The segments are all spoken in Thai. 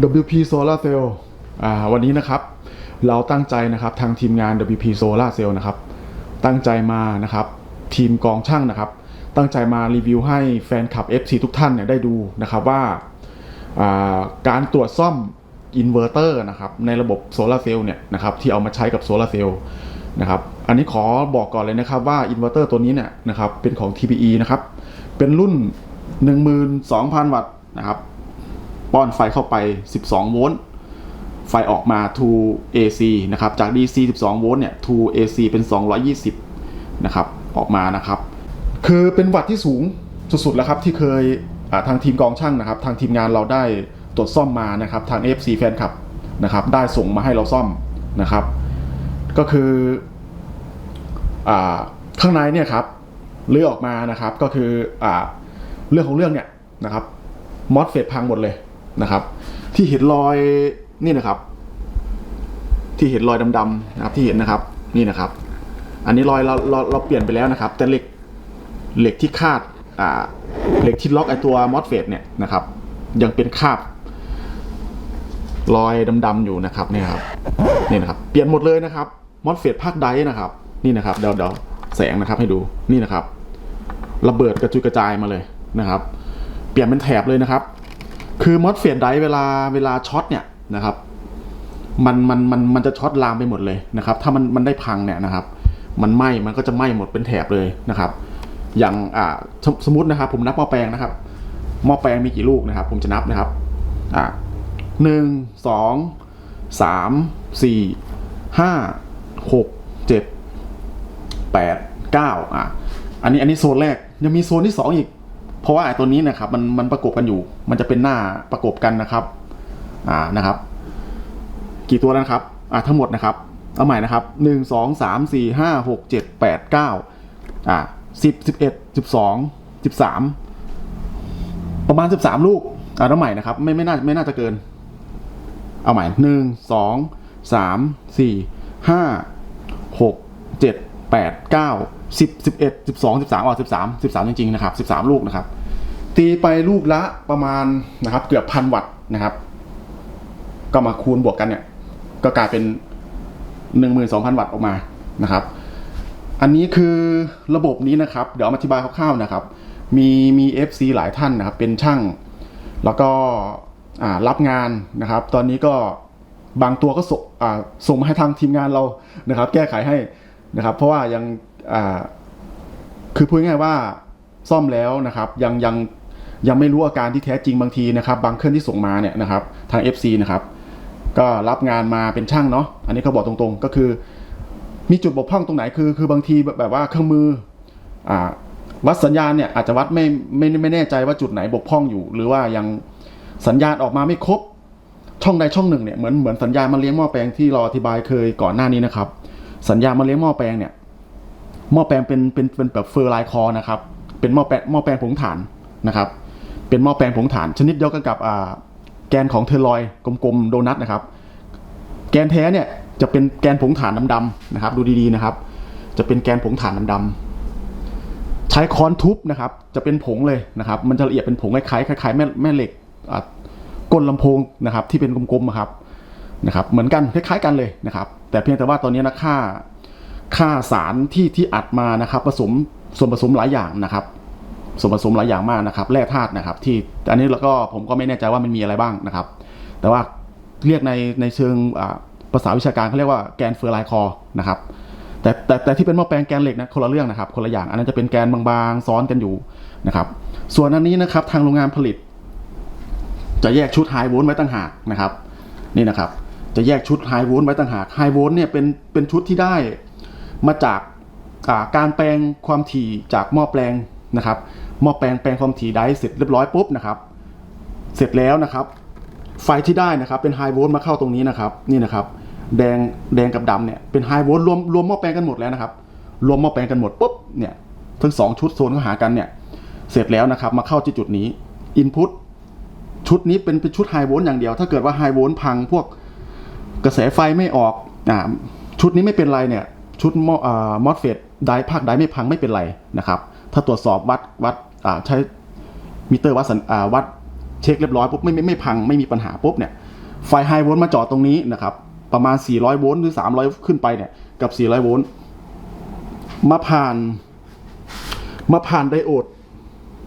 WP Solar Cell อ่าวันนี้นะครับ เราตั้งใจนะครับทางทีมงาน WP Solar Cell นะครับ ตั้งใจมานะครับ ทีมกองช่างนะครับ ตั้งใจมารีวิวให้แฟนคลับ FC ทุกท่านเนี่ยได้ดูนะครับว่าอ่าการตรวจซ่อมอินเวอร์เตอร์นะครับในระบบโซลาเซลล์เนี่ยนะครับที่เอามาใช้กับโซลาเซลล์นะครับอันนี้ขอบอกก่อนเลยนะครับว่าอินเวอร์เตอร์ตัวนี้เนี่ยนะครับเป็นของ TPE นะครับเป็นรุ่น 12,000 วัตต์นะครับ ป้อนไฟเข้าไป 12 โวลต์ไฟออกมา to AC นะครับ จาก DC 12 โวลต์เนี่ย to AC เป็น 220 นะครับ ออกมานะครับ คือเป็นวัตต์ที่สูงสุดๆแล้วครับ ที่เคยทางทีมกองช่างนะครับ ทางทีมงานเราได้ตรวจซ่อมมานะครับ ทาง FC แฟนคลับนะครับ ได้ส่งมาให้เราซ่อมนะครับ ก็คืออข้างในเนี่ยครับเลือกออกมานะครับ ก็คืออเรื่องของเรื่องเนี่ยนะครับมอสเฟตพังหมดเลย นะครับ ที่เห็นรอยนี่นะครับ ที่เห็นรอยดำๆนะครับที่เห็นนะครับนี่นะครับ อันนี้รอยเราเราเราเปลี่ยนไปแล้วนะครับ แต่เหล็กเหล็กที่คาดอ่าเหล็กที่ล็อกไอตัวมอสเฟตเนี่ยนะครับ ยังเป็นคาบรอยดำๆอยู่นะครับเนี่ยครับนี่นะครับ เปลี่ยนหมดเลยนะครับมอสเฟตภาคไดนะครับ นี่นะครับเดี๋ยวเดี๋ยวแสงนะครับให้ดูนี่นะครับ ระเบิดกระจุยกระจายมาเลยนะครับ เปลี่ยนเป็นแถบเลยนะครับ คือมอสเฟียดไดเวลาเวลาช็อตเนี่ยนะครับ มันมันมันมันจะช็อตลามไปหมดเลยนะครับ ถ้ามันมันได้พังเนี่ยนะครับ มันไหม้มันก็จะไหม้หมดเป็นแถบเลยนะครับ อย่างอ่าสมสมมตินะครับ ผมนับหม้อแปลงนะครับหม้อแปลงมีกี่ลูกนะครับ ผมจะนับนะครับอ่าหนึ่งสองสามสี่ห้าหกเจ็ดแปดเก้าอะอันนี้อันนี้โซนแรกยังมีโซนที่สองอีก เพราะว่าไอ้ตัวนี้นะครับมันมันประกบกันอยู่ มันจะเป็นหน้าประกบกันนะครับอ่านะครับ กี่ตัวแล้วนะครับอ่าทั้งหมดนะครับเอาใหม่นะครับหนึ่งสองสามสี่ห้าหกเจ็ดแปดเก้าอ่าสิบสิบเอ็ดสิบสองสิบสามประมาณสิบสามลูกอ่าเอาใหม่นะครับ ไม่ไม่น่าไม่น่าจะเกิน เอาใหม่หนึ่งสองสามสี่ห้าหกเจ็ดแปดเก้าสิบสิบเอ็ดสิบสองสิบสามอ๋อสิบสามสิบสามจริงๆนะครับสิบสามลูกนะครับ ตีไปลูกละประมาณนะครับ เกือบพันวัตต์นะครับ ก็มาคูณบวกกันเนี่ย ก็กลายเป็นหนึ่งหมื่นสองพันวัตต์ออกมานะครับ อันนี้คือระบบนี้นะครับ เดี๋ยวอามาอธิบายคร่าวๆนะครับ มีมี FC หลายท่านนะครับ เป็นช่าง แล้วก็รับงานนะครับ ตอนนี้ก็บางตัวก็ส่งส่งมาให้ทางทีมงานเรานะครับ แก้ไขให้นะครับ เพราะว่ายังคือพูดง่ายว่าซ่อมแล้วนะครับ ยังยัง ยังไม่รู้อาการที่แท้จริงบางทีนะครับ บางเครื่องที่ส่งมาเนี่ยนะครับทาง FC นะครับก็รับงานมาเป็นช่างเนาะอันนี้เขาบอกตรงๆ ก็คือ มีจุดบกพร่องตรงไหนคือ คือบางทีแบบว่าเครื่องมืออ่าวัดสัญญาณเนี่ยอาจจะวัดไม่ไม่ไม่แน่ใจว่าจุดไหนบกพร่องอยู่ หรือว่ายังสัญญาณออกมาไม่ครบช่องใดช่องหนึ่งเนี่ยเหมือนเหมือนสัญญาณมาเลี้ยงหม้อแปลงที่เราอธิบายเคยก่อนหน้านี้นะครับ สัญญาณมาเลี้ยงหม้อแปลงเนี่ยหม้อแปลงเป็นเป็นเป็นแบบเฟอร์ไลน์คอนะครับเป็นหม้อแปลงหม้อแปลงผงถ่านนะครับ เป็นหม้อแปลงผงถ่าน ชนิดเดียวกันกับแกนของเทอร์ลอยกลมๆโดนัทนะครับ แกนแท้เนี่ยจะเป็นแกนผงถ่านดำๆนะครับ ดูดีๆนะครับ จะเป็นแกนผงถ่านดำๆใช้ค้อนทุบนะครับ จะเป็นผงเลยนะครับ มันจะละเอียดเป็นผงคล้ายๆคล้ายๆแม่แม่เหล็กก้นลำโพงนะครับ ที่เป็นกลมๆอะครับนะครับ เหมือนกันคล้ายๆกันเลยนะครับ แต่เพียงแต่ว่าตอนนี้นะค่าค่าสารที่ที่อัดมานะครับ ผสมส่วนผสมหลายอย่างนะครับ ส่วนผสมหลายอย่างมากนะครับแร่ธาตุนะครับ ที่อันนี้แล้วก็ผมก็ไม่แน่ใจว่ามันมีอะไรบ้างนะครับ แต่ว่าเรียกในในเชิงภาษาวิชาการเขาเรียกว่าแกนเฟอร์ไลคอนะครับแต่แต่แต่ที่เป็นหม้อแปลงแกนเหล็กนะคนละเรื่องนะครับ คนละอย่างอันนั้นจะเป็นแกนบางๆซ้อนกันอยู่นะครับ ส่วนอันนี้นะครับทางโรงงานผลิต จะแยกชุดไฮโวลต์ไว้ต่างหากนะครับ นี่นะครับ จะแยกชุดไฮโวลต์ไว้ต่างหากไฮโวลต์เนี่ยเป็นเป็นชุดที่ได้มาจากาการแปลงความถี่จากหม้อแปลงนะครับ หม้อแปลงแปลงความถี่ได้เสร็จเรียบร้อยปุ๊บนะครับ เสร็จแล้วนะครับ ไฟที่ได้นะครับเป็นไฮโวลต์มาเข้าตรงนี้นะครับ นี่นะครับ แดงแดงกับดำเนี่ยเป็นไฮโวลต์รวมรวมหม้อแปลงกันหมดแล้วนะครับ รวมหม้อแปลงกันหมดปุ๊บเนี่ยทั้งสองชุดโซนเข้าหากันเนี่ย เสร็จแล้วนะครับ มาเข้าที่จุดนี้อินพุตชุดนี้เป็นเป็นชุดไฮโวลต์อย่างเดียว ถ้าเกิดว่าไฮโวลต์พังพวกกระแสไฟไม่ออกอ่าชุดนี้ไม่เป็นไรเนี่ยชุดมอสเฟตไดภาคไดไม่พังไม่เป็นไรนะครับ ถ้าตรวจสอบวัดวัด ใช้มิเตอร์วัดสัญอ่าวัดเช็คเรียบร้อยปุ๊บไม่ไม่ไม่พังไม่มีปัญหาปุ๊บเนี่ยไฟไฮโวลต์มาจอดตรงนี้นะครับประมาณ 400 โวลต์หรือ 300 ขึ้นไปเนี่ยกับ 400 โวลต์มาผ่านมาผ่านไดโอด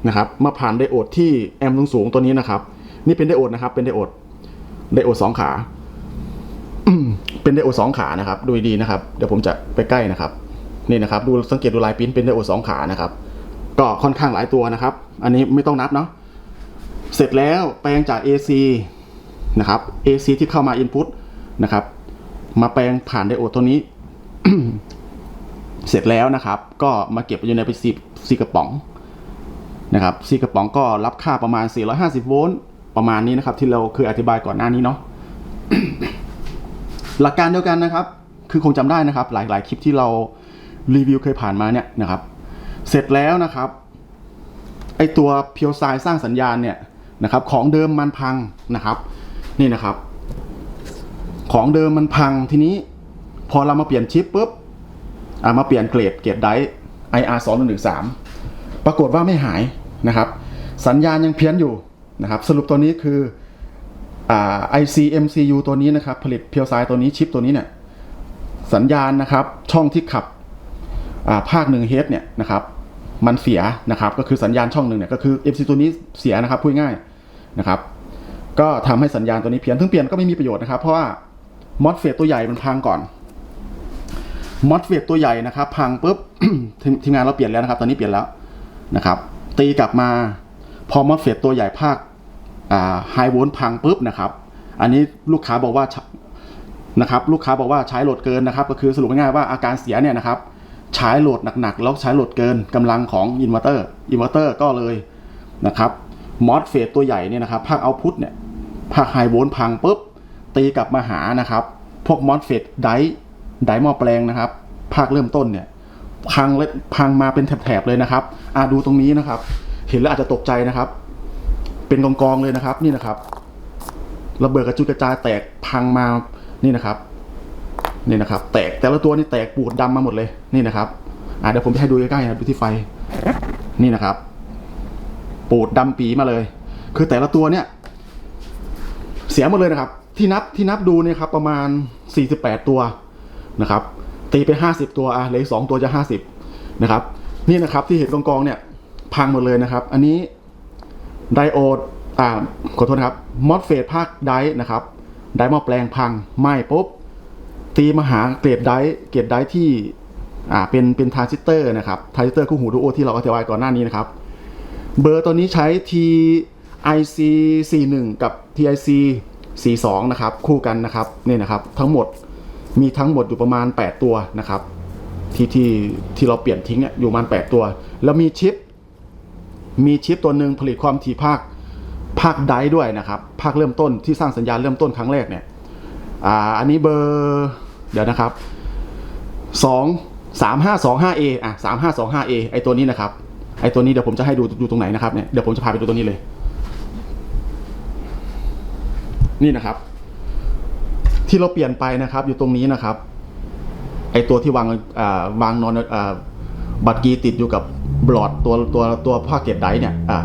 นะครับมาผ่านไดโอดที่แอมป์สูงๆตัวนี้นะครับ นี่เป็นไดโอดนะครับ เป็นไดโอดไดโอดสองขาเป็นไดโอดสองขานะครับ ดูดีนะครับ เดี๋ยวผมจะไปใกล้นะครับ นี่นะครับ ดูสังเกตดูลายปิ้นเป็นไดโอดสองขานะครับ ก็ค่อนข้างหลายตัวนะครับ อันนี้ไม่ต้องนับเนาะเสร็จแล้วแปลงจาก AC นะครับ AC ที่เข้ามา Input นะครับ มาแปลงผ่านไดโอดตัวนี้ เสร็จแล้วนะครับ ก็มาเก็บอยู่ในเป็นซีซีกระป๋องนะครับซีกระป๋องก็รับค่าประมาณ 450 โวลต์ประมาณนี้นะครับ ที่เราเคยอธิบายก่อนหน้านี้เนาะหลักการเดียวกันนะครับ คือคงจำได้นะครับ หลาย ๆ คลิปที่เรารีวิวเคยผ่านมาเนี่ยนะครับ เสร็จแล้วนะครับ ไอตัวเพียวไซสร้างสัญญาณเนี่ยนะครับ ของเดิมมันพังนะครับ นี่นะครับ ของเดิมมันพังทีนี้ พอเรามาเปลี่ยนชิปปุ๊บามาเปลี่ยนเกรดเกรดได IR 2 1 1 3ปรากฏว่าไม่หายนะครับ สัญญาณยังเพี้ยนอยู่นะครับ สรุปตัวนี้คืออ่า IC MCU ตัวนี้นะครับ ผลิตเพียวไซตัวนี้ชิปตัวนี้เนี่ยสัญญาณนะครับ ช่องที่ขับ ภาคหนึ่งเฮดเนี่ยนะครับมันเสียนะครับก็คือสัญญาณช่องหนึ่งเนี่ยก็คือ MC ตัวนี้เสียนะครับพูดง่ายนะครับก็ทำให้สัญญาณตัวนี้เพี้ยนถึงเปลี่ยนก็ไม่มีประโยชน์นะครับ เพราะว่ามอสเฟตตัวใหญ่มันพังก่อนมอสเฟตตัวใหญ่นะครับพังปุ๊บทีมงานเราเปลี่ยนแล้วนะครับ ตอนนี้เปลี่ยนแล้วนะครับตีกลับมาพอมอสเฟตตัวใหญ่ภาคไฮโวลต์พังปุ๊บนะครับ อันนี้ลูกค้าบอกว่านะครับ ลูกค้าบอกว่าใช้โหลดเกินนะครับ ก็คือสรุปง่ายๆว่าอาการเสียเนี่ยนะครับ ใช้โหลดหนักๆ แล้วใช้โหลดเกินกำลังของอินเวอร์เตอร์อินเวอร์เตอร์ก็เลยนะครับมอสเฟตตัวใหญ่เนี่ยนะครับภาคเอาพุทเนี่ยภาคไฮโวลต์พังปุ๊บ ตีกลับมาหานะครับ พวกมอสเฟตไดไดมอแปลงนะครับ ภาคเริ่มต้นเนี่ยพังเลยพังมาเป็นแถบๆเลยนะครับอ่าดูตรงนี้นะครับ เห็นแล้วอาจจะตกใจนะครับ เป็นกองๆเลยนะครับนี่นะครับระเบิดกระจุยกระจายแตกพังมานี่นะครับ นี่นะครับ แตกแต่ละตัวนี่แตกปูดดำมาหมดเลยนี่นะครับอ่าเดี๋ยวผมจะให้ดูใกล้ๆนะดูที่ไฟ นี่นะครับ ปูดดำปีมาเลย คือแต่ละตัวเนี่ย เสียหมดเลยนะครับ ที่นับที่นับดูเนี่ยครับ ประมาณ 48 ตัวนะครับ ตีไป 50 ตัวอะเหลือสองตัวจะ 50 นะครับ นี่นะครับที่เห็นกองๆเนี่ย พังหมดเลยนะครับ อันนี้ไดโอดอ่าขอโทษนะครับมอสเฟตภาคไดนะครับไดมอแปลงพังไหม้ปุ๊บ ตีมาหาเกรดไดเกรดไดที่อ่าเป็นเป็นทรานซิสเตอร์นะครับทรานซิสเตอร์คู่หูดูโอที่เราอธิบายก่อนหน้านี้นะครับเบอร์ตัวนี้ใช้ TIC 41 กับ TIC 42 นะครับ คู่กันนะครับนี่นะครับ ทั้งหมดมีทั้งหมดอยู่ประมาณ 8 ตัวนะครับ ที่ที่ที่เราเปลี่ยนทิ้งเนี่ยอยู่ประมาณ 8 ตัว แล้วมีชิป มีชิปตัวหนึ่งผลิตความถี่ภาคภาคไดด้วยนะครับ ภาคเริ่มต้นที่สร้างสัญญาณเริ่มต้นครั้งแรกเนี่ยอ่าอันนี้เบอร์ เดี๋ยวนะครับสองสามห้าสองห้าเออะสามห้าสองห้าเอไอตัวนี้นะครับ ไอตัวนี้เดี๋ยวผมจะให้ดูดูตรงไหนนะครับเนี่ย เดี๋ยวผมจะพาไปดูตัวนี้เลย นี่นะครับ ที่เราเปลี่ยนไปนะครับ อยู่ตรงนี้นะครับ ไอตัวที่วางอ่าวางนอนอ่าบัตรกีติดอยู่กับบลอดตัวตัวตัวภาคเกตไดเนี่ยอ่า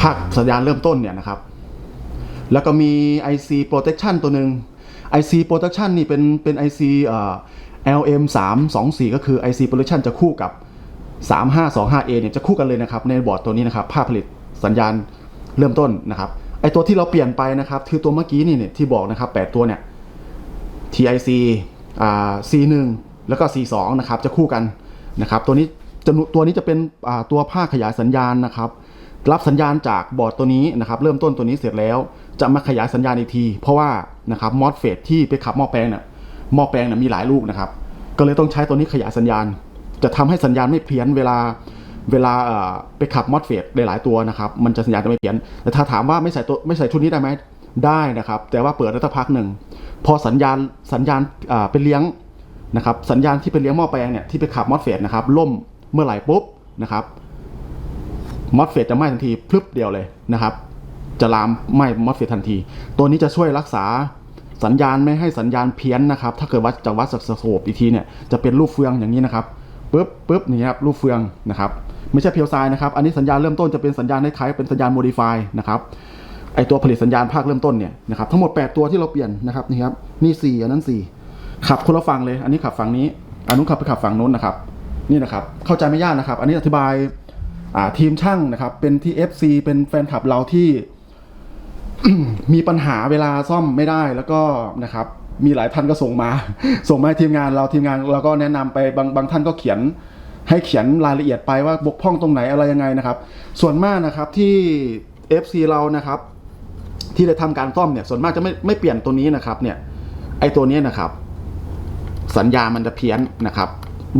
ภาคสัญญาณเริ่มต้นเนี่ยนะครับ แล้วก็มี IC protection ตัวหนึ่ง IC protection นี่เป็นเป็น IC เอ่อ LM 3 2 4ก็คือ IC protection จะคู่กับ 3525A เนี่ยจะคู่กันเลยนะครับในบอร์ดตัวนี้นะครับภาพผลิตสัญญาณเริ่มต้นนะครับไอตัวที่เราเปลี่ยนไปนะครับคือตัวเมื่อกี้นี่เนี่ยที่บอกนะครับ8ตัวเนี่ย TIC อ่า C1 แล้วก็ C2 นะครับจะคู่กันนะครับตัวนี้จะตัวนี้จะเป็นอ่าตัวภาคขยายสัญญาณนะครับ รับสัญญาณจากบอร์ดตัวนี้นะครับเริ่มต้นตัวนี้เสร็จแล้ว จะมาขยายสัญญาณอีกที เพราะว่านะครับมอสเฟตที่ไปขับหม้อแปลงเนี่ยหม้อแปลงเนี่ยมีหลายลูกนะครับ ก็เลยต้องใช้ตัวนี้ขยายสัญญาณ จะทำให้สัญญาณไม่เพี้ยนเวลาเวลาเอ่อไปขับมอสเฟตหลาย ๆ ตัวนะครับมันจะสัญญาณจะไม่เพี้ยนแต่ถ้าถามว่าไม่ใส่ตัวไม่ใส่ชุดนี้ได้ไหมได้นะครับ แต่ว่าเปิดได้สักพักหนึ่งพอสัญญาณสัญญาณอ่าเป็นเลี้ยงนะครับสัญญาณที่เป็นเลี้ยงหม้อแปลงเนี่ยที่ไปขับมอสเฟตนะครับล่มเมื่อไหร่ปุ๊บนะครับ มอสเฟตจะไหม้ทันทีพลึบเดียวเลยนะครับ จะลามไหม้มอสเฟตทันที ตัวนี้จะช่วยรักษาสัญญาณไม่ให้สัญญาณเพี้ยนนะครับ ถ้าเกิดวัดจากวัดจากสโคปอีกทีเนี่ยจะเป็นรูปเฟืองอย่างนี้นะครับปุ๊บปุ๊บนี่ครับรูปเฟืองนะครับไม่ใช่เพียวไซน์นะครับ อันนี้สัญญาณเริ่มต้นจะเป็นสัญญาณคล้ายเป็นสัญญาณโมดิฟายนะครับไอตัวผลิตสัญญาณภาคเริ่มต้นเนี่ยนะครับทั้งหมด 8 ตัวที่เราเปลี่ยนนะครับนี่ครับนี่สี่อันนั้นสี่ขับคนละฝั่งเลย อันนี้ขับฝั่งนี้อันนู้นขับไปขับฝั่งโน้นนะครับ นี่นะครับ เข้าใจไม่ยากนะครับ อันนี้อธิบาย ทีมช่างนะครับ เป็นที่ FC เป็นแฟนคลับเราที่มีปัญหาเวลาซ่อมไม่ได้แล้วก็นะครับ มีหลายท่านก็ส่งมา ส่งมาให้ทีมงานเราทีมงานเราก็แนะนำไปบางบางท่านก็เขียน ให้เขียนรายละเอียดไปว่าบกพร่องตรงไหนอะไรยังไงนะครับ ส่วนมากนะครับที่ FC เรานะครับ ที่ได้ทำการซ่อมเนี่ย ส่วนมากจะไม่ไม่เปลี่ยนตัวนี้นะครับ เนี่ย ไอตัวนี้นะครับ สัญญามันจะเพี้ยนนะครับ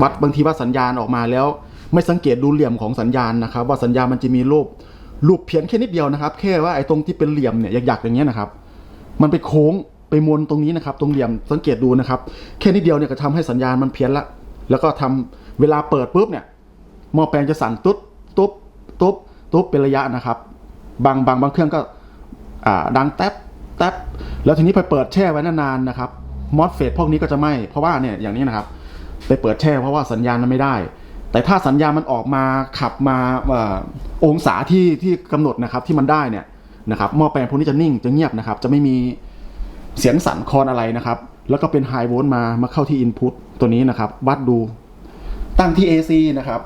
วัดบางทีว่าสัญญาณออกมาแล้ว ไม่สังเกตดูเหลี่ยมของสัญญาณนะครับ ว่าสัญญาณมันจะมีรูปรูปเพี้ยนแค่นิดเดียวนะครับ แค่ว่าไอ้ตรงที่เป็นเหลี่ยมเนี่ยหยักๆอย่างเงี้ยนะครับ มันไปโค้งไปมนตรงนี้นะครับ ตรงเหลี่ยมสังเกตดูนะครับ แค่นิดเดียวเนี่ยก็ทำให้สัญญาณมันเพี้ยนละ แล้วก็ทำเวลาเปิดปุ๊บเนี่ยหม้อแปลงจะสั่นตุ๊บตุ๊บตุ๊บตุ๊บเป็นระยะนะครับ บางบางบางเครื่องก็อ่าดังแท็บแท็บแล้วทีนี้ไปเปิดแช่ไว้นานๆนะครับมอสเฟตพวกนี้ก็จะไหมเพราะว่าเนี่ยอย่างนี้นะครับ ไปเปิดแช่เพราะว่าสัญญาณมันไม่ได้ แต่ถ้าสัญญาณมันออกมาขับมาองศาที่ที่กำหนดนะครับที่มันได้เนี่ยนะครับหม้อแปลงพวกนี้จะนิ่งจะเงียบนะครับ จะไม่มีเสียงสั่นคลอนอะไรนะครับ แล้วก็เป็นไฮโวลต์มามาเข้าที่อินพุตตัวนี้นะครับ วัดดูตั้งที่ AC นะครับ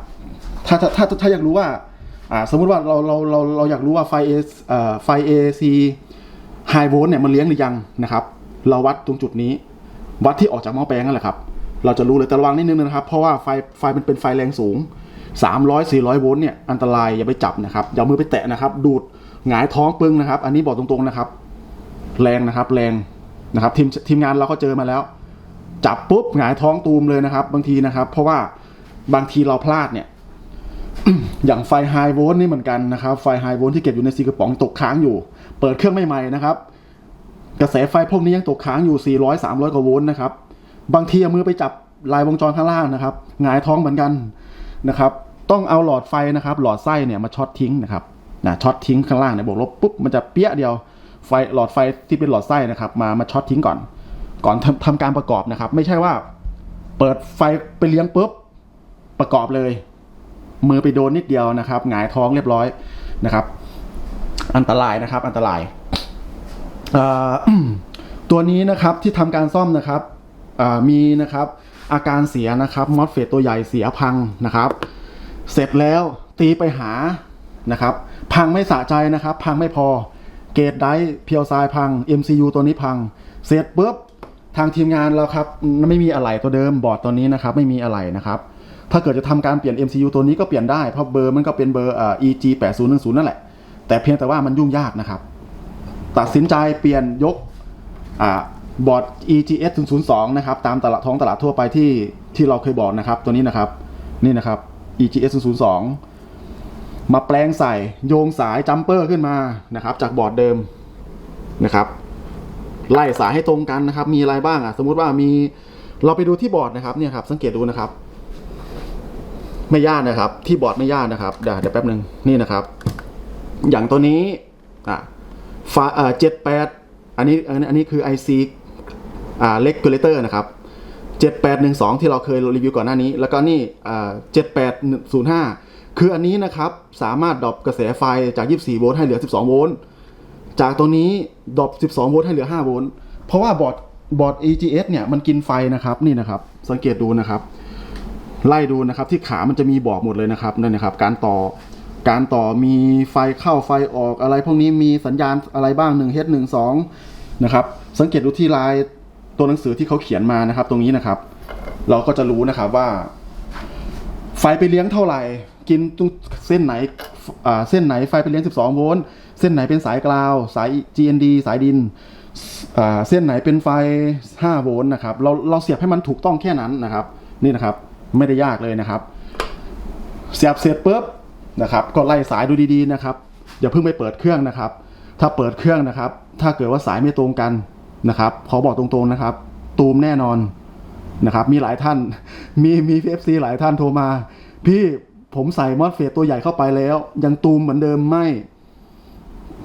ถ้าถ้าถ้าถ้าอยากรู้ว่าอ่าสมมุติว่าเราเราเราเราอยากรู้ว่าไฟเอ่อไฟ AC High Volt เนี่ยมันเลี้ยงหรือยังนะครับ เราวัดตรงจุดนี้ วัดที่ออกจากหม้อแปลงนั่นแหละครับ เราจะรู้เลยแต่ระวังนิดนึงนะครับ เพราะว่าไฟไฟมันเป็นไฟแรงสูง 300 400 โวลต์เนี่ยอันตรายอย่าไปจับนะครับอย่ามือไปแตะนะครับ ดูดหงายท้องปึ้งนะครับ อันนี้บอกตรงๆนะครับ แรงนะครับแรงนะครับทีมทีมงานเราก็เจอมาแล้ว จับปุ๊บหงายท้องตูมเลยนะครับ บางทีนะครับ เพราะว่าบางทีเราพลาดเนี่ยอย่างไฟไฮโวลต์นี่เหมือนกันนะครับ ไฟไฮโวลต์ที่เก็บอยู่ในซีกระป๋องตกค้างอยู่ เปิดเครื่องใหม่ๆนะครับ กระแสไฟพวกนี้ยังตกค้างอยู่ 400 300 กว่าโวลต์นะครับ บางทีเอามือไปจับลายวงจรข้างล่างนะครับหงายท้องเหมือนกันนะครับ ต้องเอาหลอดไฟนะครับ หลอดไส้เนี่ยมาช็อตทิ้งนะครับนะช็อตทิ้งข้างล่างเนี่ยบวกลบปุ๊บมันจะเปี้ยเดียวไฟหลอดไฟที่เป็นหลอดไส้นะครับ มามาช็อตทิ้งก่อน ก่อนทำทำการประกอบนะครับ ไม่ใช่ว่าเปิดไฟไปเลี้ยงปุ๊บประกอบเลย มือไปโดนนิดเดียวนะครับหงายท้องเรียบร้อยนะครับ อันตรายนะครับ อันตรายตัวนี้นะครับที่ทำการซ่อมนะครับ มีนะครับอาการเสียนะครับมอสเฟตตัวใหญ่เสียพังนะครับ เสร็จแล้วตีไปหานะครับ พังไม่สะใจนะครับ พังไม่พอเกตไดเพียวซายพัง MCU ตัวนี้พัง เสร็จปุ๊บทางทีมงานเราครับไม่มีอะไหล่ตัวเดิมบอร์ดตัวนี้นะครับ ไม่มีอะไหล่นะครับ ถ้าเกิดจะทำการเปลี่ยน MCU ตัวนี้ก็เปลี่ยนได้ เพราะเบอร์มันก็เป็นเบอร์อ่า EG 8 0 1 0นั่นแหละ แต่เพียงแต่ว่ามันยุ่งยากนะครับ ตัดสินใจเปลี่ยนยกอ่า บอร์ด EGS 002นะครับตามตลาดท้องตลาดทั่วไปที่ที่เราเคยบอกนะครับ ตัวนี้นะครับนี่นะครับ EGS 002มาแปลงใส่โยงสายจัมเปอร์ขึ้นมานะครับ จากบอร์ดเดิมนะครับ ไล่สายให้ตรงกันนะครับ มีอะไรบ้างอะ สมมุติว่ามีเราไปดูที่บอร์ดนะครับเนี่ยครับ สังเกตดูนะครับ ไม่ยากนะครับ ที่บอร์ดไม่ยากนะครับเดี๋ยวเดี๋ยวแป๊บหนึ่งนี่นะครับ อย่างตัวนี้อะฟาเอ่อเจ็ดแปดอันนี้อันนี้อันนี้คือ IC อ่า regulator นะครับ 7812 ที่เราเคยรีวิวก่อนหน้านี้ แล้วก็นี่อ่า7805 คืออันนี้นะครับ สามารถดรอปกระแสไฟจาก 24 โวลต์ให้เหลือ 12 โวลต์จากตัวนี้ดรอป12 โวลต์ให้เหลือ 5 โวลต์เพราะว่าบอร์ดบอร์ด EGS เนี่ยมันกินไฟนะครับนี่นะครับ สังเกตดูนะครับ ไล่ดูนะครับที่ขามันจะมีบอกหมดเลยนะครับนั่นนะครับ การต่อการต่อมีไฟเข้าไฟออกอะไร พวกนี้มีสัญญาณอะไรบ้าง1 H 1 2นะครับ สังเกตดูที่ลาย ตัวหนังสือที่เขาเขียนมานะครับ ตรงนี้นะครับ เราก็จะรู้นะครับว่า ไฟไปเลี้ยงเท่าไหร่ กินตรงเส้นไหนอ่าเส้นไหนไฟไปเลี้ยง 12 โวลต์เส้นไหนเป็นสายกราว สาย GND สายดินอ่าเส้นไหนเป็นไฟ 5 โวลต์นะครับเราเราเสียบให้มันถูกต้องแค่นั้นนะครับ นี่นะครับไม่ได้ยากเลยนะครับ เสียบเสร็จปุ๊บนะครับ ก็ไล่สายดูดีๆนะครับอย่าเพิ่งไปเปิดเครื่องนะครับ ถ้าเปิดเครื่องนะครับ ถ้าเกิดว่าสายไม่ตรงกัน นะครับขอบอกตรงๆนะครับ ตูมแน่นอนนะครับ มีหลายท่านมีมีเอฟซีหลายท่านโทรมา พี่ผมใส่มอสเฟตตัวใหญ่เข้าไปแล้ว ยังตูมเหมือนเดิมไม่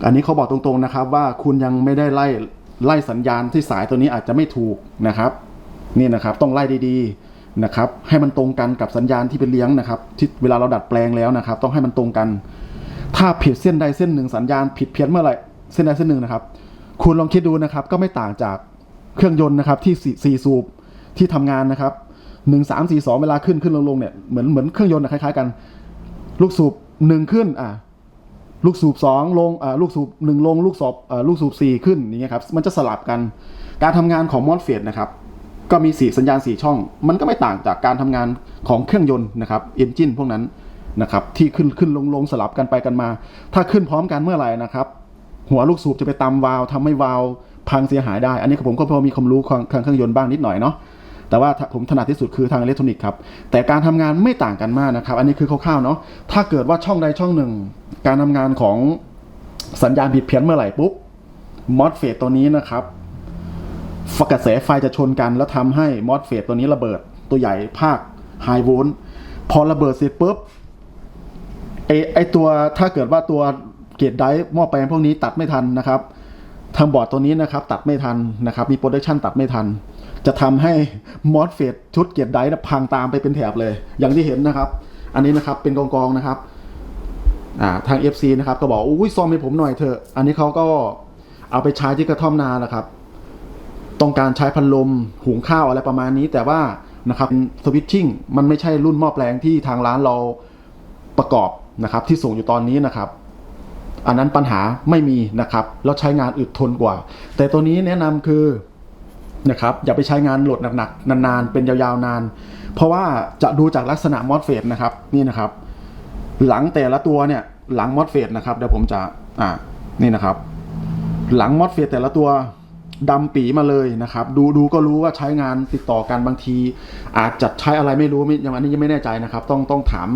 อันนี้เขาบอกตรงๆนะครับ ว่าคุณยังไม่ได้ไล่ไล่สัญญาณที่สายตัวนี้อาจจะไม่ถูกนะครับ นี่นะครับต้องไล่ดีๆนะครับ ให้มันตรงกันกับสัญญาณที่เป็นเลี้ยงนะครับ ที่เวลาเราดัดแปลงแล้วนะครับ ต้องให้มันตรงกัน ถ้าผิดเส้นใดเส้นหนึ่งสัญญาณผิดเพี้ยนเมื่อไหร่เส้นใดเส้นหนึ่งนะครับ คุณลองคิดดูนะครับ ก็ไม่ต่างจากเครื่องยนต์นะครับที่สี่สูบที่ทำงานนะครับหนึ่งสามสี่สองเวลาขึ้นขึ้นลงลงเนี่ยเหมือนเหมือนเครื่องยนต์คล้ายๆกัน ลูกสูบหนึ่งขึ้นอะลูกสูบสองลงอ่าลูกสูบหนึ่งลง ลูกสูบอ่าลูกสูบสี่ขึ้นอย่างเงี้ยครับมันจะสลับกันการทำงานของมอสเฟตนะครับก็มีสีสัญญาณสีช่อง มันก็ไม่ต่างจากการทำงานของเครื่องยนต์นะครับเอนจินพวกนั้นนะครับที่ขึ้นขึ้นลงลงสลับกันไปกันมา ถ้าขึ้นพร้อมกันเมื่อไหร่นะครับ หัวลูกสูบจะไปตำวาล์วทำให้วาล์วพังเสียหายได้ อันนี้ผมก็พอมีความรู้ทางเครื่องยนต์บ้างนิดหน่อยเนาะแต่ว่าผมถนัดที่สุดคือทางอิเล็กทรอนิกส์ครับ แต่การทำงานไม่ต่างกันมากนะครับ อันนี้คือคร่าวๆเนาะ ถ้าเกิดว่าช่องใดช่องหนึ่ง การทำงานของสัญญาณผิดเพี้ยนเมื่อไหร่ปุ๊บมอสเฟตตัวนี้นะครับกระแสไฟจะชนกัน แล้วทำให้มอสเฟตตัวนี้ระเบิดตัวใหญ่ภาคไฮโวลต์พอระเบิดเสร็จปุ๊บไอไอตัวถ้าเกิดว่าตัว เกตไดร์หม้อแปลงพวกนี้ตัดไม่ทันนะครับทางบอร์ดตัวนี้นะครับตัดไม่ทันนะครับมีโปรดักชันตัดไม่ทัน จะทำให้มอสเฟตชุดเกตไดร์พังตามไปเป็นแถบเลย อย่างที่เห็นนะครับ อันนี้นะครับเป็นกองกองนะครับทาง FC นะครับก็บอกอุ้ยซ่อมให้ผมหน่อยเถอะอันนี้เขาก็เอาไปใช้ที่กระท่อมนานะครับ ต้องการใช้พัดลมหุงข้าวอะไรประมาณนี้ แต่ว่านะครับสวิตชิ่งมันไม่ใช่รุ่นหม้อแปลงที่ทางร้านเราประกอบนะครับ ที่ส่งอยู่ตอนนี้นะครับ อันนั้นปัญหาไม่มีนะครับแล้วใช้งานอึดทนกว่า แต่ตัวนี้แนะนำคือนะครับอย่าไปใช้งานโหลดหนักๆนานๆ เป็นยาวๆนาน เพราะว่าจะดูจากลักษณะมอสเฟตนะครับนี่นะครับ หลังแต่ละตัวเนี่ยหลังมอสเฟตนะครับเดี๋ยวผมจะอ่านี่นะครับ หลังมอสเฟตแต่ละตัวดำปีมาเลยนะครับ ดูดูก็รู้ว่าใช้งานติดต่อกันบางที อาจจะใช้อะไรไม่รู้ไม่ยังอันนี้ยังไม่แน่ใจนะครับ ต้องต้องถาม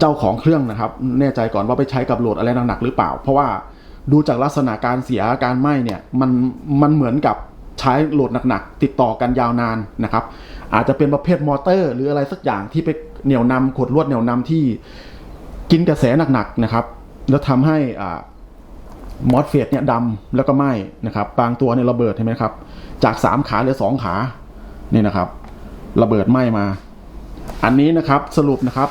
เจ้าของเครื่องนะครับ แน่ใจก่อนว่าไปใช้กับโหลดอะไรหนักๆหรือเปล่า เพราะว่าดูจากลักษณะการเสียการไหม้เนี่ยมันมันเหมือนกับใช้โหลดหนักๆติดต่อกันยาวนานนะครับ อาจจะเป็นประเภทมอเตอร์ หรืออะไรสักอย่างที่ไปเหนี่ยวนำขดลวดเหนี่ยวนำที่กินกระแสหนักๆนะครับ แล้วทำให้อ่ามอสเฟตเนี่ยดำแล้วก็ไหม้นะครับบางตัวเนี่ยระเบิดเห็นไหมครับ จากสามขาเหลือสองขานี่นะครับ ระเบิดไหม้มา อันนี้นะครับสรุปนะครับ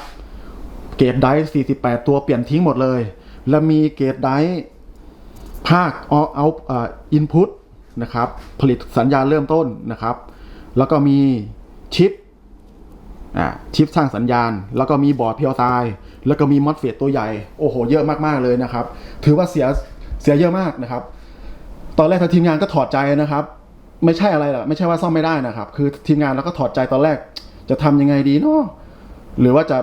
เกรดไดร์48 ตัวเปลี่ยนทิ้งหมดเลย แล้วมีเกรดไดร์ภาคเอาเอาอินพุตนะครับ ผลิตสัญญาณเริ่มต้นนะครับ แล้วก็มีชิปชิปสร้างสัญญาณ แล้วก็มีบอร์ดเพียวตายแล้วก็มีมอสเฟตตัวใหญ่ โอ้โห เยอะมากๆเลยนะครับ ถือว่าเสียเสียเยอะมากนะครับ ตอนแรกทางทีมงานก็ถอดใจนะครับ ไม่ใช่อะไรหรอกไม่ใช่ว่าซ่อมไม่ได้นะครับ คือทีมงานเราก็ถอดใจตอนแรก จะทำยังไงดีเนาะหรือว่าจะ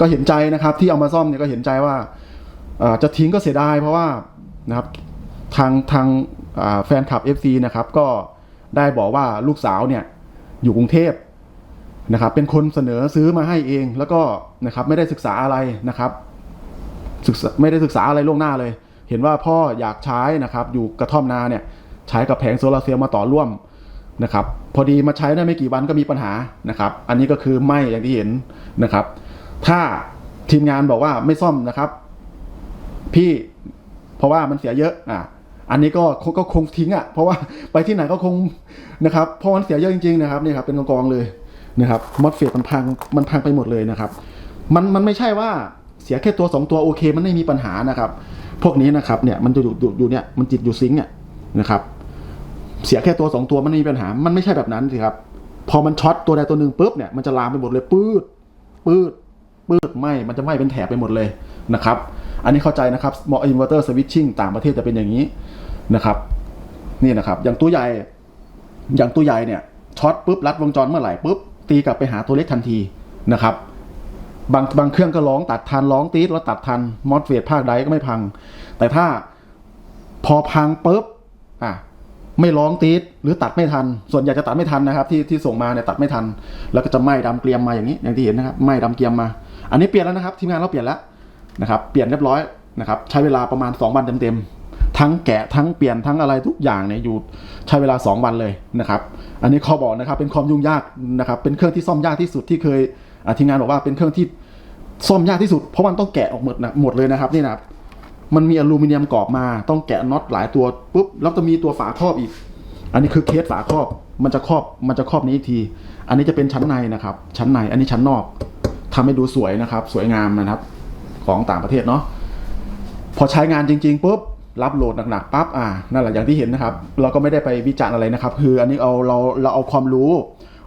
ก็เห็นใจนะครับที่เอามาซ่อมเนี่ยก็เห็นใจว่าจะทิ้งก็เสียดายเพราะว่านะครับทางทางแฟนคลับ FC นะครับก็ได้บอกว่าลูกสาวเนี่ยอยู่กรุงเทพนะครับเป็นคนเสนอซื้อมาให้เองแล้วก็นะครับไม่ได้ศึกษาอะไรนะครับศึกษาไม่ได้ศึกษาอะไรล่วงหน้าเลย เห็นว่าพ่ออยากใช้นะครับอยู่กระท่อมนาเนี่ยใช้กับแผงโซลาร์เซลล์มาต่อร่วมนะครับพอดีมาใช้ได้ไม่กี่วันก็มีปัญหานะครับ อันนี้ก็คือไหมอย่างที่เห็นนะครับ ถ้าทีมงานบอกว่าไม่ซ่อมนะครับ พี่เพราะว่ามันเสียเยอะอะอันนี้ก็ก็คงทิ้งอะ เพราะว่าไปที่ไหนก็คงนะครับ เพราะมันเสียเยอะจริงๆนะครับนี่ครับ เป็นกองๆเลยนะครับมอสเฟตมันพังมันพังไปหมดเลยนะครับ มันมันไม่ใช่ว่าเสียแค่ตัวสองตัวโอเค มันไม่มีปัญหานะครับ พวกนี้นะครับเนี่ยมันจะอยู่อยู่อยู่เนี่ยมันจิตอยู่ซิงค์เนี่ยนะครับ เสียแค่ตัวสองตัวมันไม่มีปัญหา มันไม่ใช่แบบนั้นสิครับ พอมันช็อตตัวใดตัวหนึ่งปุ๊บเนี่ยมันจะลามไปหมดเลยปืดปืด ปืดไหมมันจะไหมเป็นแถบไปหมดเลยนะครับ อันนี้เข้าใจนะครับเหมาะอินเวอร์เตอร์สวิตชิ่งต่างประเทศจะเป็นอย่างนี้นะครับ นี่นะครับ อย่างตัวใหญ่ อย่างตัวใหญ่เนี่ยช็อตปุ๊บรัดวงจรเมื่อไหร่ปุ๊บตีกลับไปหาตัวเล็กทันทีนะครับบางบางเครื่องก็ร้องตัดทันร้องตีดแล้วตัดทันมอสเฟตภาคใดก็ไม่พัง แต่ถ้าพอพังปุ๊บอะไม่ร้องตีดหรือตัดไม่ทัน ส่วนใหญ่จะตัดไม่ทันนะครับ ที่ที่ส่งมาเนี่ยตัดไม่ทัน แล้วก็จะไหม้ดำเกรียมมาอย่างนี้อย่างที่เห็นนะครับไหม้ดำเกรียมมา อันนี้เปลี่ยนแล้วนะครับทีมงานเราเปลี่ยนแล้วนะครับ เปลี่ยนเรียบร้อยนะครับ ใช้เวลาประมาณ 2 วันเต็มๆ ทั้งแกะทั้งเปลี่ยนทั้งอะไรทุกอย่างเนี่ยอยู่ใช้เวลา 2 วันเลยนะครับ อันนี้ขอบอกนะครับเป็นความยุ่งยากนะครับ เป็นเครื่องที่ซ่อมยากที่สุดที่เคยทีมงานบอกว่าเป็นเครื่องที่ซ่อมยากที่สุดเพราะมันต้องแกะออกหมดนะหมดเลยนะครับนี่นะครับมันมีอลูมิเนียมกรอบมาต้องแกะน็อตหลายตัวปุ๊บแล้วจะมีตัวฝาครอบอีก อันนี้คือเคสฝาครอบมันจะครอบมันจะครอบนี้อีกที อันนี้จะเป็นชั้นในนะครับ ชั้นในอันนี้ชั้นนอก ทำให้ดูสวยนะครับ สวยงามนะครับ ของต่างประเทศเนาะพอใช้งานจริงๆปุ๊บรับโหลดหนักๆปั๊บอ่านั่นแหละอย่างที่เห็นนะครับ เราก็ไม่ได้ไปวิจารณ์อะไรนะครับ คืออันนี้เอาเราเราเอาความรู้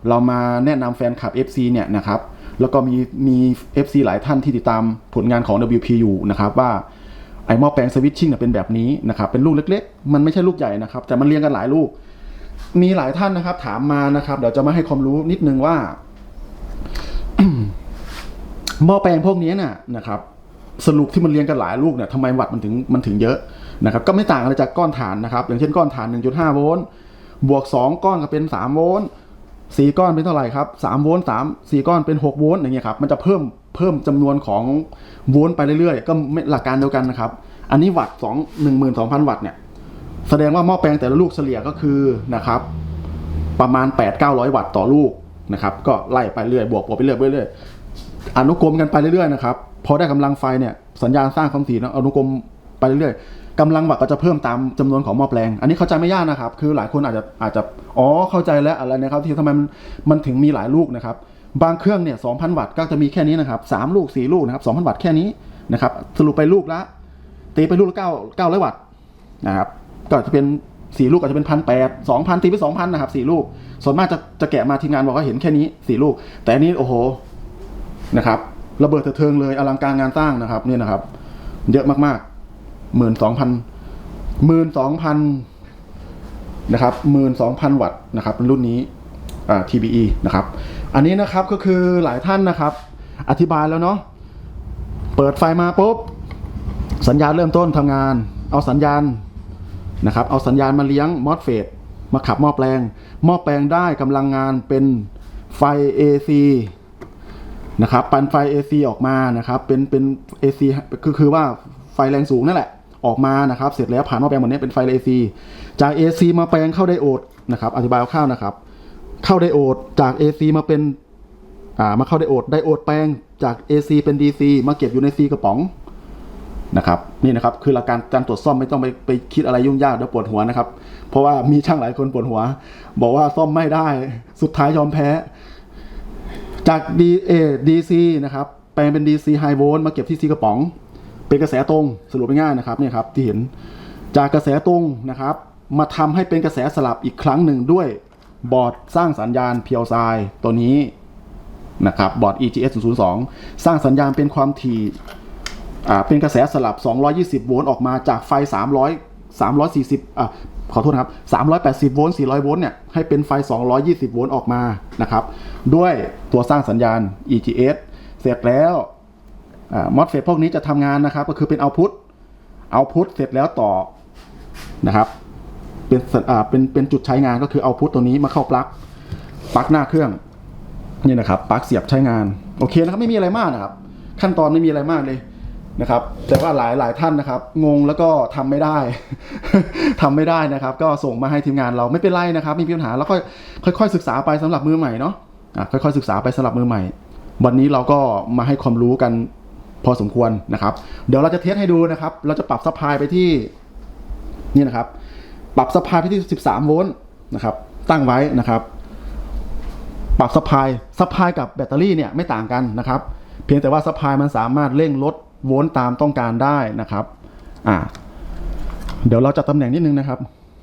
เรามาแนะนำแฟนคลับ FC เนี่ยนะครับ แล้วก็มีมี FC หลายท่านที่ติดตามผลงานของ WP อยู่นะครับว่าไอหม้อแปลงสวิตชิ่งเป็นแบบนี้นะครับ เป็นลูกเล็ก ๆ มันไม่ใช่ลูกใหญ่นะครับ แต่มันเรียงกันหลายลูก มีหลายท่านนะครับ ถามมานะครับ เดี๋ยวจะมาให้ความรู้นิดนึงว่า หม้อแปลงพวกนี้น่ะนะครับสรุปที่มันเรียงกันหลายลูกเนี่ยทำไมวัตต์มันถึงมันถึงเยอะนะครับก็ไม่ต่างอะไรจากก้อนฐานนะครับ อย่างเช่นก้อนฐาน 1.5 โวลต์บวก 2 ก้อนก็เป็น 3 โวลต์สี่ก้อนเป็นเท่าไหร่ครับ3โวลต์3 4ก้อนเป็น 6 โวลต์อย่างเงี้ยครับมันจะเพิ่มเพิ่มจำนวนของโวลต์ไปเรื่อยๆ ก็ไม่หลักการเดียวกันนะครับ อันนี้วัตต์2 12,000วัตต์เนี่ยแสดงว่าหม้อแปลงแต่ละลูกเฉลี่ยก็คือนะครับ ประมาณ 8-900 วัตต์ต่อลูกนะครับ ก็ไล่ไปเรื่อยบวกบวกไปเรื่อยเรื่อย อนุกรมกันไปเรื่อยๆนะครับพอได้กำลังไฟเนี่ยสัญญาณสร้างความถี่นอะอนุกรมไปเรื่อยๆกำลังวัตก็จะเพิ่มตามจำนวนของหม้อแปลง อันนี้เข้าใจไม่ยากนะครับ คือหลายคนอาจจะอาจจะอ๋อเข้าใจแล้วอะไรนะครับ ที่ทำไมมันมันถึงมีหลายลูกนะครับ บางเครื่องเนี่ย2,000วัตต์ก็จะมีแค่นี้นะครับสามลูกสี่ลูกนะครับ2,000วัตต์แค่นี้นะครับสรุปไปลูกละตีไปลูกละเก้าเก้าร้อยวัตต์นะครับก็จะเป็นสี่ลูกอาจจะเป็นพันแปดสองพันตีไปสองพันนะครับสี่ลูก ส่วนมากจะจะแกะมาทีมงานบอกว่าเห็นแค่นี้สี่ลูก แต่อันนี้โอ้โห นะครับระเบิดเถิดเทิงเลยอลังการงานสร้างนะครับนี่นะครับ เยอะมากๆหมื่นสองพันหมื่นสองพันนะครับหมื่นสองพันวัตต์นะครับรุ่นนี้อ่า TBE นะครับ อันนี้นะครับก็คือหลายท่านนะครับ อธิบายแล้วเนาะเปิดไฟมาปุ๊บสัญญาณเริ่มต้นทำงาน เอาสัญญาณนะครับเอาสัญญาณมาเลี้ยงมอสเฟตมาขับหม้อแปลงหม้อแปลงได้กำลังงานเป็นไฟ AC นะครับปันไฟ AC ออกมานะครับเป็นเป็น AC คือคือว่าไฟแรงสูงนั่นแหละออกมานะครับเสร็จแล้วผ่านหม้อแปลงหมดนี้เป็นไฟ AC จาก AC มาแปลงเข้าไดโอดนะครับอธิบายคร่าวๆนะครับ เข้าไดโอดจาก AC มาเป็นอ่ามาเข้าไดโอดไดโอดแปลงจาก AC เป็น DC มาเก็บอยู่ใน C กระป๋องนะครับนี่นะครับคือหลักการการตรวจซ่อมไม่ต้องไปไปคิดอะไรยุ่งยากเดี๋ยวปวดหัวนะครับ เพราะว่ามีช่างหลายคนปวดหัว บอกว่าซ่อมไม่ได้สุดท้ายยอมแพ้ จาก D A DC นะครับแปลงเป็น DC High Volt มาเก็บที่ซีกระป๋อง เป็นกระแสตรงสรุปง่ายๆนะครับเนี่ยครับที่เห็นจากกระแสตรงนะครับ มาทำให้เป็นกระแสสลับอีกครั้งหนึ่งด้วยบอร์ดสร้างสัญญาณเพียวไซตัวนี้นะครับบอร์ด EGS 002 สร้างสัญญาณเป็นความถี่อ่าเป็นกระแสสลับ 220 โวลต์ออกมาจากไฟ 300 340อะ ขอโทษนะครับ 380 โวลต์ 400 โวลต์เนี่ย ให้เป็นไฟ 220 โวลต์ออกมา นะครับ ด้วยตัวสร้างสัญญาณ EGS เสร็จแล้วมอสเฟตพวกนี้จะทำงานนะครับ ก็คือเป็นเอาพุทเอาพุทเสร็จแล้วต่อ นะครับ เป็นสัญอ่าเป็น เป็นจุดใช้งานก็คือเอาพุทตัวนี้มาเข้าปลั๊ก ปลั๊กหน้าเครื่อง นี่นะครับ ปลั๊กเสียบใช้งาน โอเคนะครับ ไม่มีอะไรมากนะครับ ขั้นตอนไม่มีอะไรมากเลย นะครับ แต่ว่าหลายหลายท่านนะครับ งงแล้วก็ทำไม่ได้ทำไม่ได้นะครับ ก็ส่งมาให้ทีมงานเราไม่เป็นไรนะครับไม่มีปัญหาแล้วก็ค่อยๆศึกษาไปสำหรับมือใหม่เนาะอะค่อยๆศึกษาไปสำหรับมือใหม่ วันนี้เราก็มาให้ความรู้กันพอสมควรนะครับ เดี๋ยวเราจะเทสให้ดูนะครับ เราจะปรับซัพพลายไปที่นี่นะครับ ปรับซัพพลายไปที่ 13 โวลต์นะครับ ตั้งไว้นะครับ ปรับซัพพลายซัพพลายกับแบตเตอรี่เนี่ยไม่ต่างกันนะครับ เพียงแต่ว่าซัพพลายมันสามารถเร่งลด โวลต์ตามต้องการได้นะครับอ่าเดี๋ยวเราจะตำแหน่งนิดนึงนะครับ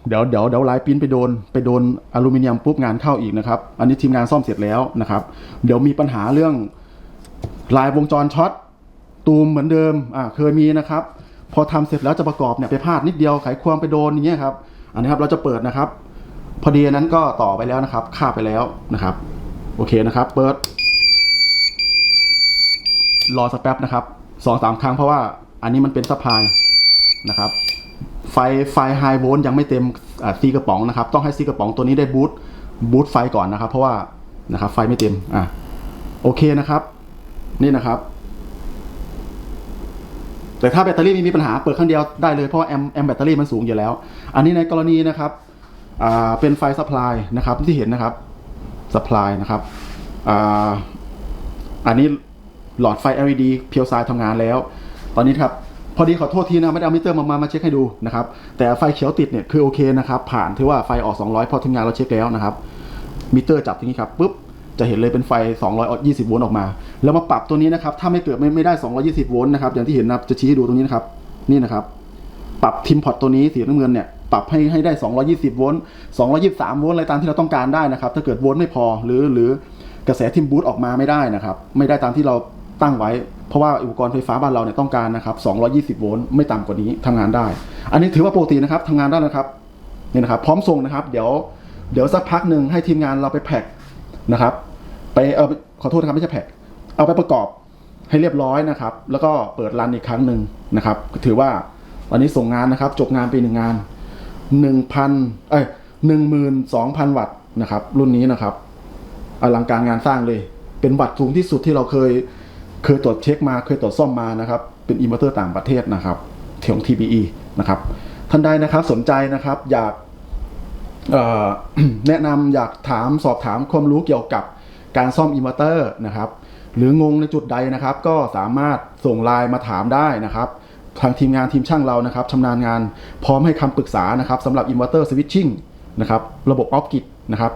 เดี๋ยวเดี๋ยวเดี๋ยวลน์ปิ้นไปโดนไปโดนอลูมิเนียมปุ๊บงานเข้าอีกนะครับ อันนี้ทีมงานซ่อมเสร็จแล้วนะครับ เดี๋ยวมีปัญหาเรื่องลายวงจรช็อตตูมเหมือนเดิมอ่าเคยมีนะครับ พอทำเสร็จแล้วจะประกอบเนี่ยไปพลาดนิดเดียวไขควงไปโดนอย่างเงี้ยครับ อันนี้ครับเราจะเปิดนะครับ พอดีนนั้นก็ต่อไปแล้วนะครับคาบไปแล้วนะครับ โอเคนะครับ เปิด รอสักแป๊บนะครับ สองสามครั้งเพราะว่าอันนี้มันเป็นซัพพลายนะครับ ไฟไฟไฮโวลต์ยังไม่เต็มซีกระป๋องนะครับ ต้องให้ซีกระป๋องตัวนี้ได้บูตบูตไฟก่อนนะครับ เพราะว่านะครับ ไฟไม่เต็มอะโอเคนะครับ นี่นะครับ แต่ถ้าแบตเตอรี่ไม่มีปัญหาเปิดครั้งเดียวได้เลยเพราะว่าแอมแอมแบตเตอรี่มันสูงอยู่แล้ว อันนี้ในกรณีนะครับอ่าเป็นไฟซัพพลายนะครับที่เห็นนะครับซัพพลายนะครับอ่าอันนี้ หลอดไฟ LED เพียวไซทำงานแล้ว ตอนนี้ครับพอดีขอโทษทีนะไม่ได้เอามิเตอร์มามามาเช็คให้ดูนะครับแต่ไฟเขียวติดเนี่ยคือโอเคนะครับผ่านถือว่าไฟออก 200 พอทีมงานเราเช็คแล้วนะครับมิเตอร์จับตรงนี้ครับปุ๊บจะเห็นเลยเป็นไฟ 220 โวลต์ออกมา แล้วมาปรับตัวนี้นะครับ ถ้าไม่เกิดไม่ไม่ได้ 220 โวลต์นะครับ อย่างที่เห็นนะจะชี้ให้ดูตรงนี้นะครับ นี่นะครับ ปรับทิมพอร์ตตัวนี้สีน้ำเงินเนี่ย ปรับให้ให้ได้ 220 โวลต์ 223 โวลต์อะไรตามที่เราต้องการได้นะครับ ถ้าเกิดโวลต์ไม่พอหรือหรือกระแสทิมบูตออกมาไม่ได้นะครับ ไม่ได้ตามที่เรา ตั้งไว้ เพราะว่าอุปกรณ์ไฟฟ้าบ้านเราเนี่ยต้องการนะครับ 220 โวลต์ไม่ต่ำกว่านี้ทำงานได้ อันนี้ถือว่าปกตินะครับทำงานได้นะครับนี่นะครับ พร้อมส่งนะครับ เดี๋ยวเดี๋ยวสักพักหนึ่งให้ทีมงานเราไปแพ็คนะครับ ไปเออขอโทษนะครับไม่ใช่แพ็คเอาไปประกอบให้เรียบร้อยนะครับ แล้วก็เปิดรันอีกครั้งหนึ่งนะครับ ถือว่าวันนี้ส่งงานนะครับ จบงานไปหนึ่งงานหนึ่งพันเอ้ยหนึ่งหมื่นสองพันวัตต์นะครับ รุ่นนี้นะครับอลังการงานสร้างเลย เป็นวัตต์สูงที่สุดที่เราเคย เคยตรวจเช็คมาเคยตรวจซ่อมมานะครับ เป็นอินเวอร์เตอร์ต่างประเทศนะครับของ TPE นะครับ ท่านใดนะครับสนใจนะครับอยากแนะนำอยากถามสอบถามความรู้เกี่ยวกับการซ่อมอินเวอร์เตอร์นะครับ หรืองงในจุดใดนะครับ ก็สามารถส่งไลน์มาถามได้นะครับ ทางทีมงานทีมช่างเรานะครับชำนาญงานพร้อมให้คำปรึกษานะครับสำหรับอินเวอร์เตอร์สวิตชิ่งนะครับ ระบบออฟกิตนะครับ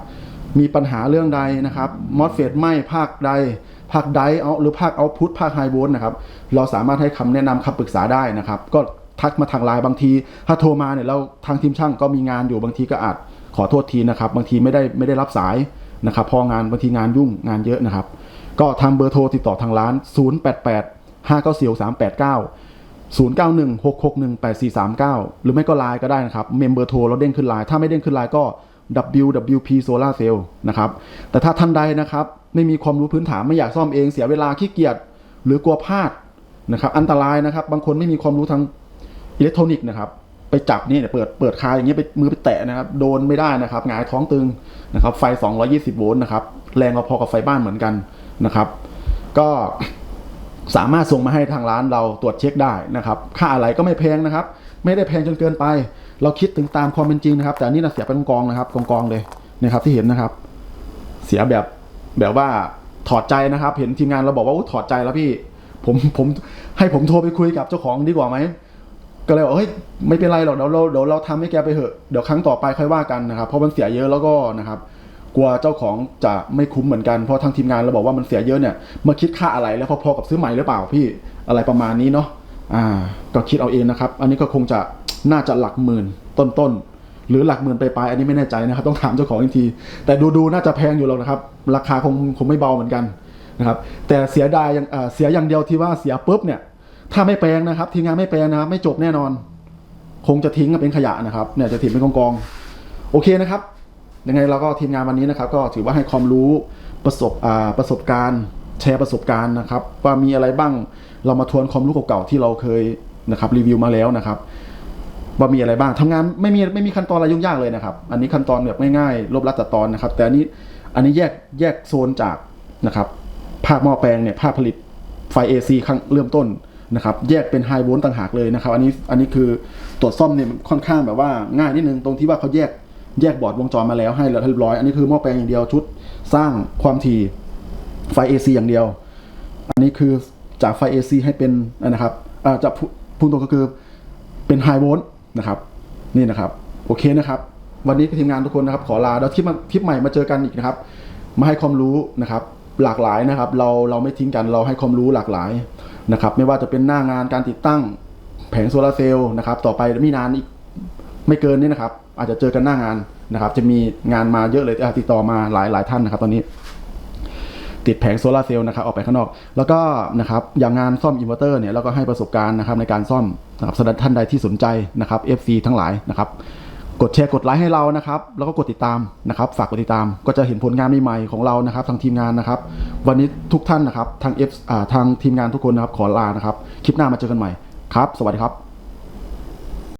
มีปัญหาเรื่องใดนะครับมอสเฟตไหมภาคใด ภาคไดเอาหรือภาคเอาพุทภาคไฮโวลต์นะครับ เราสามารถให้คำแนะนำคำปรึกษาได้นะครับ ก็ทักมาทางไลน์บางที ถ้าโทรมาเนี่ยเราทางทีมช่างก็มีงานอยู่บางทีก็อาจขอโทษทีนะครับ บางทีไม่ได้ไม่ได้รับสายนะครับพองานบางทีงานยุ่งงานเยอะนะครับ ก็ทางเบอร์โทรติดต่อทางร้าน 088 594 389 0916618439 หรือไม่ก็ไลน์ก็ได้นะครับ เมมเบอร์โทรเราเด้งขึ้นไลน์ถ้าไม่เด้งขึ้นไลน์ก็ WWP Solar Cell นะครับ แต่ถ้าท่านใดนะครับไม่มีความรู้พื้นฐานไม่อยากซ่อมเองเสียเวลาขี้เกียจหรือกลัวพลาดนะครับ อันตรายนะครับ บางคนไม่มีความรู้ทางอิเล็กทรอนิกส์นะครับ ไปจับนี่เนี่ยเปิดเปิดคายอย่างเงี้ยไปมือไปแตะนะครับ โดนไม่ได้นะครับหงายท้องตึงนะครับ ไฟ 220 โวลต์นะครับ แรงพอกับไฟบ้านเหมือนกันนะครับ ก็สามารถส่งมาให้ทางร้านเราตรวจเช็คได้นะครับ ค่าอะไรก็ไม่แพงนะครับ ไม่ได้แพงจนเกินไป เราคิดถึงตามความเป็นจริงนะครับ แต่อันนี่เราเสียเป็นกองนะครับกองๆเลยนะครับที่เห็นนะครับ เสียแบบ แบบว่าถอดใจนะครับ เห็นทีมงานเราบอกว่าถอดใจแล้วพี่ ผมผมให้ผมโทรไปคุยกับเจ้าของดีกว่าไหมก็เลยบอกเฮ้ยไม่เป็นไรหรอกเดี๋ยวเราเดี๋ยวเราทำให้แกไปเถอะเดี๋ยวครั้งต่อไปค่อยว่ากันนะครับเพราะมันเสียเยอะแล้วก็นะครับ กลัวเจ้าของจะไม่คุ้มเหมือนกันเพราะทางทีมงานเราบอกว่ามันเสียเยอะเนี่ยมาคิดค่าอะไรแล้วพอๆกับซื้อใหม่หรือเปล่าพี่อะไรประมาณนี้เนาะอ่า ก็คิดเอาเองนะครับ อันนี้ก็คงจะน่าจะหลักหมื่นต้นๆ หรือหลักหมื่นไปลายอันนี้ไม่แน่ใจนะครับ ต้องถามเจ้าของอีกที แต่ดูๆน่าจะแพงอยู่หรอกนะครับ ราคาคงคงไม่เบาเหมือนกันนะครับ แต่เสียดายอย่างเสียอย่างเดียวที่ว่าเสียปุ๊บเนี่ย ถ้าไม่แปลงนะครับทีมงานไม่แปลงนะครับไม่จบแน่นอน คงจะทิ้งเป็นขยะนะครับเนี่ยจะทิ้งเป็นกองๆโอเคนะครับยังไงเราก็ทีมงานวันนี้นะครับ ก็ถือว่าให้ความรู้ประสบประสบการณ์แชร์ประสบการณ์นะครับ ว่ามีอะไรบ้างเรามาทวนความรู้เก่าๆที่เราเคยนะครับรีวิวมาแล้วนะครับ ว่ามีอะไรบ้างทำงานไม่มีไม่มีขั้นตอนอะไรยุ่งยากเลยนะครับ อันนี้ขั้นตอนแบบง่ายๆลบลัดตัดตอนนะครับ แต่อันนี้อันนี้แยกแยกโซนจากนะครับภาคหม้อแปลงเนี่ยภาคผลิตไฟ AC ครั้งเริ่มต้นนะครับ แยกเป็นไฮโวลต์ต่างหากเลยนะครับ อันนี้อันนี้คือตรวจซ่อมเนี่ยค่อนข้างแบบว่าง่ายนิดนึงตรงที่ว่าเขาแยกแยกบอร์ดวงจรมาแล้วให้เรียบร้อย อันนี้คือหม้อแปลงอย่างเดียวชุดสร้างความถี่ไฟ AC อย่างเดียว อันนี้คือจากไฟ AC ให้เป็นนะครับอาจะพูพูดตรงก็คือเป็นไฮโวลต์ นะครับนี่นะครับโอเคนะครับ วันนี้ทีมงานทุกคนนะครับ ขอลาแล้วทริปทริปใหม่มาเจอกันอีกนะครับ มาให้ความรู้นะครับ หลากหลายนะครับ เราเราไม่ทิ้งกันเราให้ความรู้หลากหลายนะครับ ไม่ว่าจะเป็นหน้างานการติดตั้งแผงโซลาร์เซลล์นะครับ ต่อไปไม่นานอีกไม่เกินนี้นะครับ อาจจะเจอกันหน้างานนะครับ จะมีงานมาเยอะเลยอะติดต่อมาหลายหลายท่านนะครับ ตอนนี้ ติดแผงโซลาร์เซลล์นะครับออกไปข้างนอก แล้วก็นะครับอย่างงานซ่อมอินเวอร์เตอร์เนี่ยเราก็ให้ประสบการณ์นะครับในการซ่อมนะครับสำหรับท่านใดที่สนใจนะครับ FC ทั้งหลายนะครับกดแชร์กดไลค์ให้เรานะครับ แล้วก็กดติดตามนะครับ ฝากกดติดตามก็จะเห็นผลงานใหม่ๆของเรานะครับ ทางทีมงานนะครับ วันนี้ทุกท่านนะครับทาง F อ่าทางทีมงานทุกคนนะครับขอลานะครับ คลิปหน้ามาเจอกันใหม่ครับ สวัสดีครับ